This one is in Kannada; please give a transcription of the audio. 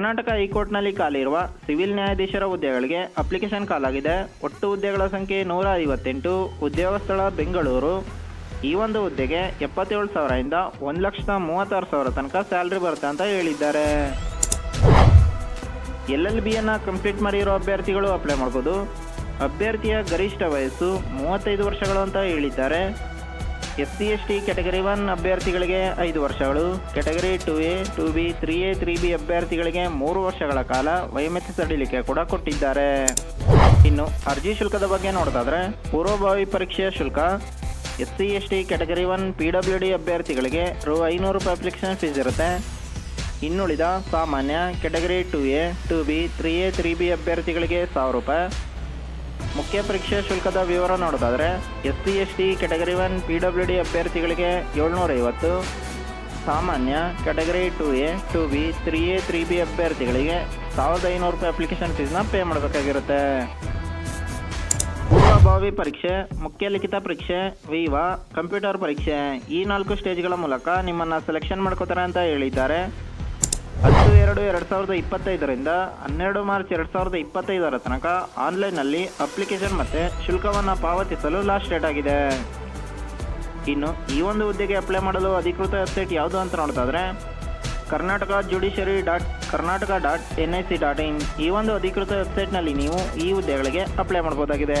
ಕರ್ನಾಟಕ ಹೈಕೋರ್ಟ್ನಲ್ಲಿ ಖಾಲಿರುವ ಸಿವಿಲ್ ನ್ಯಾಯಾಧೀಶರ ಹುದ್ದೆಗಳಿಗೆ ಅಪ್ಲಿಕೇಶನ್ ಕಾಲಾಗಿದೆ. ಒಟ್ಟು ಹುದ್ದೆಗಳ ಸಂಖ್ಯೆ ನೂರ ಐವತ್ತೆಂಟು. ಉದ್ಯೋಗ ಸ್ಥಳ ಬೆಂಗಳೂರು. ಈ ಒಂದು ಹುದ್ದೆಗೆ ಎಪ್ಪತ್ತೇಳು ಸಾವಿರದಿಂದ ಒಂದು ಲಕ್ಷದ ಮೂವತ್ತಾರು ಸಾವಿರ ತನಕ ಸ್ಯಾಲ್ರಿ ಬರುತ್ತೆ ಅಂತ ಹೇಳಿದ್ದಾರೆ. ಎಲ್ ಎಲ್ ಬಿಯನ್ನು ಕಂಪ್ಲೀಟ್ ಮಾಡಿರೋ ಅಭ್ಯರ್ಥಿಗಳು ಅಪ್ಲೈ ಮಾಡ್ಬೋದು. ಅಭ್ಯರ್ಥಿಯ ಗರಿಷ್ಠ ವಯಸ್ಸು ಮೂವತ್ತೈದು ವರ್ಷಗಳು ಅಂತ ಹೇಳಿದ್ದಾರೆ. S C S T category one ಅಭ್ಯರ್ಥಿಗಳಿಗೆ ಐದು ವರ್ಷಗಳು, category two A, two B, three A, three B ಅಭ್ಯರ್ಥಿಗಳಿಗೆ ಮೂರು ವರ್ಷಗಳ ಕಾಲ ವಯೋಮಿತಿ ಸಡಿಲಿಕೆ ಕೂಡ ಕೊಟ್ಟಿದ್ದಾರೆ. ಇನ್ನು ಅರ್ಜಿ ಶುಲ್ಕದ ಬಗ್ಗೆ ನೋಡೋದಾದ್ರೆ, ಪೂರ್ವಭಾವಿ ಪರೀಕ್ಷೆಯ ಶುಲ್ಕ, S C S T category one P W D ಅಭ್ಯರ್ಥಿಗಳಿಗೆ ರು ಐನೂರು ರೂಪಾಯಿ ಅಪ್ಲಿಕೇಶನ್ ಫೀಸ್ ಇರುತ್ತೆ. ಇನ್ನುಳಿದ ಸಾಮಾನ್ಯ category two A, two B, three A, three B ಅಭ್ಯರ್ಥಿಗಳಿಗೆ ಸಾವಿರ ರೂಪಾಯಿ. ಮುಖ್ಯ ಪರೀಕ್ಷೆ ಶುಲ್ಕದ ವಿವರ ನೋಡೋದಾದ್ರೆ S C S T category one P W D ಅಭ್ಯರ್ಥಿಗಳಿಗೆ ಏಳ್ನೂರೈವತ್ತು. ಸಾಮಾನ್ಯ category two A, two B, three A, three B ಅಭ್ಯರ್ಥಿಗಳಿಗೆ ಸಾವಿರದ ಐನೂರು ರೂಪಾಯಿ ಅಪ್ಲಿಕೇಶನ್ ಫೀಸ್ನ ಪೇ ಮಾಡಬೇಕಾಗಿರುತ್ತೆ. ಪೂರ್ವಭಾವಿ ಪರೀಕ್ಷೆ, ಮುಖ್ಯ ಲಿಖಿತ ಪರೀಕ್ಷೆ, ವಿವಾ, ಕಂಪ್ಯೂಟರ್ ಪರೀಕ್ಷೆ ಈ ನಾಲ್ಕು ಸ್ಟೇಜ್ಗಳ ಮೂಲಕ ನಿಮ್ಮನ್ನು ಸೆಲೆಕ್ಷನ್ ಮಾಡ್ಕೋತಾರೆ ಅಂತ ಹೇಳಿದ್ದಾರೆ. ಹತ್ತು ಎರಡು ಎರಡು ಸಾವಿರದ ಇಪ್ಪತ್ತೈದರಿಂದ ಹನ್ನೆರಡು ಮಾರ್ಚ್ ಎರಡು ಸಾವಿರದ ಇಪ್ಪತ್ತೈದರ ತನಕ ಆನ್ಲೈನ್ನಲ್ಲಿ ಅಪ್ಲಿಕೇಶನ್ ಮತ್ತು ಶುಲ್ಕವನ್ನು ಪಾವತಿಸಲು ಲಾಸ್ಟ್ ಡೇಟ್ ಆಗಿದೆ. ಇನ್ನು ಈ ಒಂದು ಹುದ್ದೆಗೆ ಅಪ್ಲೈ ಮಾಡಲು ಅಧಿಕೃತ ವೆಬ್ಸೈಟ್ ಯಾವುದು ಅಂತ ನೋಡ್ತಾದ್ರೆ Karnataka judiciary dot Karnataka dot N I C dot in ಈ ಒಂದು ಅಧಿಕೃತ ವೆಬ್ಸೈಟ್ನಲ್ಲಿ ನೀವು ಈ ಹುದ್ದೆಗಳಿಗೆ ಅಪ್ಲೈ ಮಾಡ್ಬೋದಾಗಿದೆ.